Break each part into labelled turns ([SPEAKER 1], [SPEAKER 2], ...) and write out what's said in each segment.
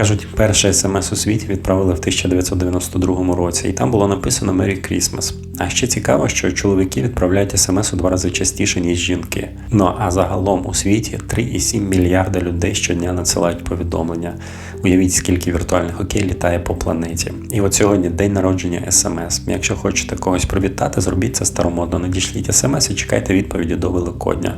[SPEAKER 1] Кажуть, перше смс у світі відправили в 1992 році, і там було написано Merry Christmas. А ще цікаво, що чоловіки відправляють смс у два рази частіше, ніж жінки. Ну а загалом у світі 3,7 мільярда людей щодня надсилають повідомлення. Уявіть, скільки віртуальних окей літає по планеті. І от сьогодні день народження смс. Якщо хочете когось привітати, зробіть це старомодно. Надішліть смс і чекайте відповіді до Великодня.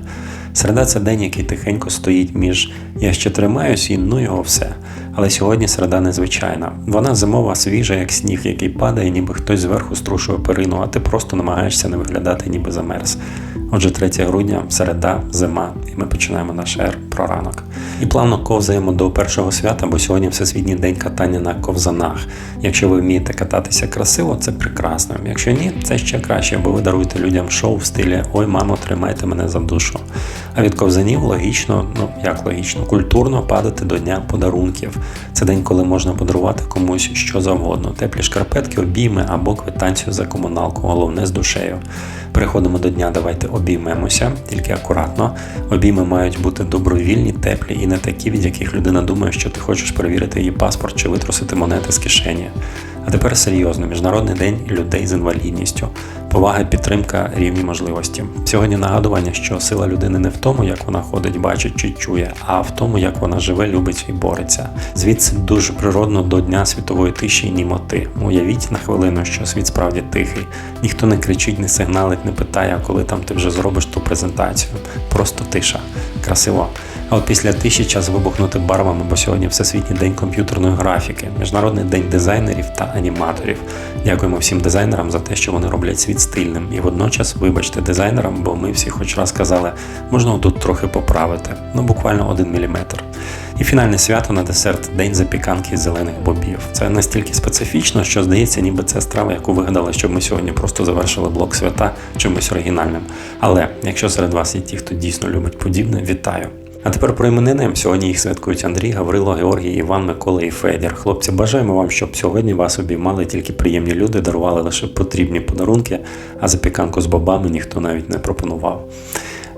[SPEAKER 1] Середа це день, який тихенько стоїть між я ще тримаюсь і ну його все. Але сьогодні середа незвичайна. Вона зимова, свіжа, як сніг, який падає, ніби хтось зверху струшує перину, а ти просто намагаєшся не виглядати, ніби замерз. Отже, 3 грудня, середа, зима, і ми починаємо наш ер про ранок. І плавно ковзаємо до першого свята, бо сьогодні всесвітній день катання на ковзанах. Якщо ви вмієте кататися красиво, це прекрасно. Якщо ні, це ще краще, бо ви даруєте людям шоу в стилі Ой, мамо, тримайте мене за душу. А від ковзанів логічно, ну як логічно, культурно падати до дня подарунків. Це день, коли можна подарувати комусь що завгодно: теплі шкарпетки, обійми або квитанцію за комуналку, головне з душею. Переходимо до дня, давайте обіймемося, тільки акуратно. Обійми мають бути добровільні, теплі і не такі, від яких людина думає, що ти хочеш перевірити її паспорт чи витрусити монети з кишені. А тепер серйозно, Міжнародний день людей з інвалідністю, повага, підтримка, рівні можливості. Сьогодні нагадування, що сила людини не в тому, як вона ходить, бачить чи чує, а в тому, як вона живе, любить і бореться. Звідси дуже природно до Дня світової тиші і німоти. Уявіть на хвилину, що світ справді тихий. Ніхто не кричить, не сигналить, не питає, коли там ти вже зробиш ту презентацію. Просто тиша. Красиво. А от після тиші час вибухнути барвами, бо сьогодні Всесвітній день комп'ютерної графіки, Міжнародний день дизайнерів та аніматорів. Дякуємо всім дизайнерам за те, що вони роблять світ стильним. І водночас, вибачте дизайнерам, бо ми всі хоч раз казали, можна тут трохи поправити, ну буквально один міліметр. І фінальне свято на десерт день запіканки з зелених бобів. Це настільки специфічно, що здається, ніби це страва, яку вигадали, щоб ми сьогодні просто завершили блок свята чимось оригінальним. Але якщо серед вас є ті, хто дійсно любить подібне, вітаю! А тепер про іменини. Сьогодні їх святкують Андрій, Гаврило, Георгій, Іван, Микола і Федір. Хлопці, бажаємо вам, щоб сьогодні вас обіймали тільки приємні люди, дарували лише потрібні подарунки, а запіканку з бабами ніхто навіть не пропонував.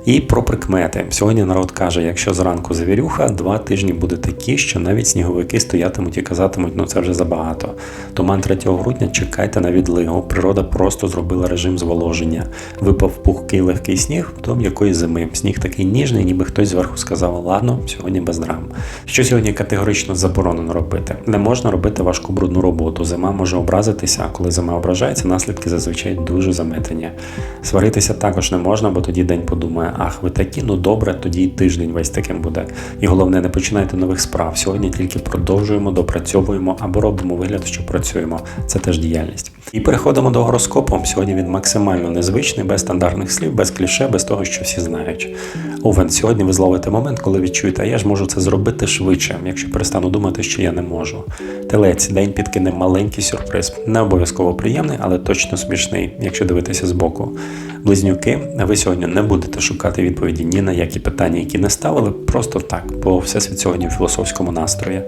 [SPEAKER 1] І про прикмети. Сьогодні народ каже, якщо зранку завірюха, два тижні буде такі, що навіть сніговики стоятимуть і казатимуть, ну це вже забагато. Туман 3 грудня чекайте на відлигу. Природа просто зробила режим зволоження. Випав пухкий легкий сніг до м'якої зими. Сніг такий ніжний, ніби хтось зверху сказав, ладно, сьогодні без драм. Що сьогодні категорично заборонено робити? Не можна робити важку брудну роботу. Зима може образитися, а коли зима ображається, наслідки зазвичай дуже заметені. Сваритися також не можна, бо тоді день подумає ах, ви такі, ну добре, тоді і тиждень весь таким буде. І головне, не починайте нових справ. Сьогодні тільки продовжуємо, допрацьовуємо або робимо вигляд, що працюємо. Це теж діяльність. І переходимо до гороскопу. Сьогодні він максимально незвичний, без стандартних слів, без кліше, без того, що всі знають. Овен, сьогодні ви зловите момент, коли відчуєте, а я ж можу це зробити швидше, якщо перестану думати, що я не можу. Телець, день підкине маленький сюрприз. Не обов'язково приємний, але точно смішний, якщо дивитися збоку. Близнюки, ви сьогодні не будете шукати відповіді ні на які питання, які не ставили, просто так, бо всесвіт сьогодні в філософському настрої.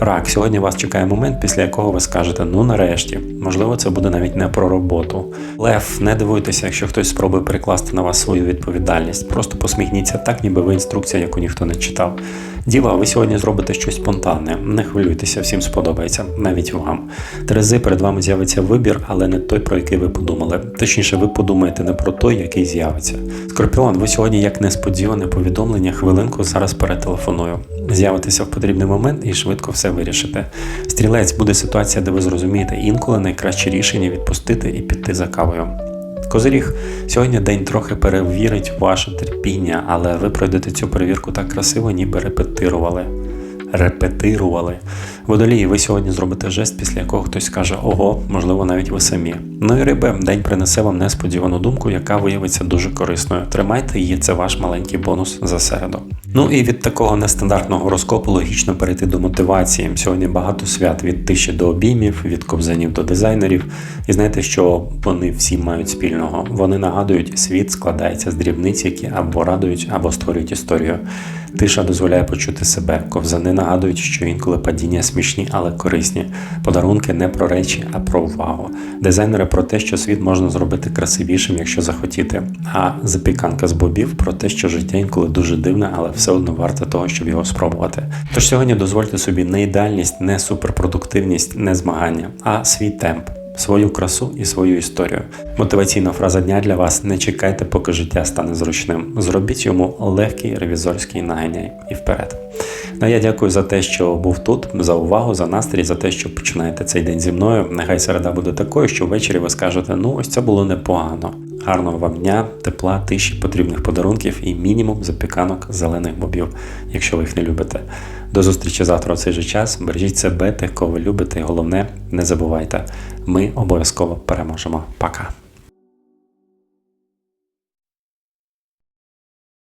[SPEAKER 1] Рак, сьогодні вас чекає момент, після якого ви скажете ну нарешті. Можливо, це буде навіть не про роботу. Лев, не дивуйтеся, якщо хтось спробує перекласти на вас свою відповідальність. Просто посміхніться так, ніби ви інструкція, яку ніхто не читав. Діва, ви сьогодні зробите щось спонтанне. Не хвилюйтеся, всім сподобається, навіть вам. Терези, перед вами з'явиться вибір, але не той, про який ви подумали. Точніше, ви подумаєте не про той, який з'явиться. Скорпіон, ви сьогодні, як несподіване повідомлення, хвилинку зараз перетелефоную. З'явитеся в потрібний момент і швидко все вирішите. Стрілець буде ситуація, де ви зрозумієте інколи найкраще рішення відпустити і піти за кавою. Козиріг, сьогодні день трохи перевірить ваше терпіння, але ви пройдете цю перевірку так красиво, ніби репетирували. Репетирували. Водолії, ви сьогодні зробите жест, після якого хтось скаже Ого, можливо, навіть ви самі. Ну і риби, день принесе вам несподівану думку, яка виявиться дуже корисною. Тримайте її, це ваш маленький бонус за середу. Ну і від такого нестандартного гороскопу логічно перейти до мотивації. Сьогодні багато свят від тиші до обіймів, від кобзанів до дизайнерів. І знаєте, що вони всі мають спільного? Вони нагадують, світ складається з дрібниць, які або радують, або створюють історію. Тиша дозволяє почути себе. Ковзани нагадують, що інколи падіння смішні, але корисні. Подарунки не про речі, а про увагу. Дизайнери про те, що світ можна зробити красивішим, якщо захотіти. А запіканка з бобів про те, що життя інколи дуже дивне, але все одно варте того, щоб його спробувати. Тож сьогодні дозвольте собі не ідеальність, не суперпродуктивність, не змагання, а свій темп. Свою красу і свою історію. Мотиваційна фраза дня для вас: не чекайте, поки життя стане зручним. Зробіть йому легкий ревізорський наганяй і вперед. Ну, я дякую за те, що був тут, за увагу, за настрій, за те, що починаєте цей день зі мною. Нехай середа буде такою, що ввечері ви скажете: ну ось це було непогано. Гарного вам дня, тепла, тиші, потрібних подарунків і мінімум запіканок зелених бобів, якщо ви їх не любите. До зустрічі завтра у цей же час. Бережіть себе, тих, кого ви любите, і головне, не забувайте, ми обов'язково переможемо. Пока.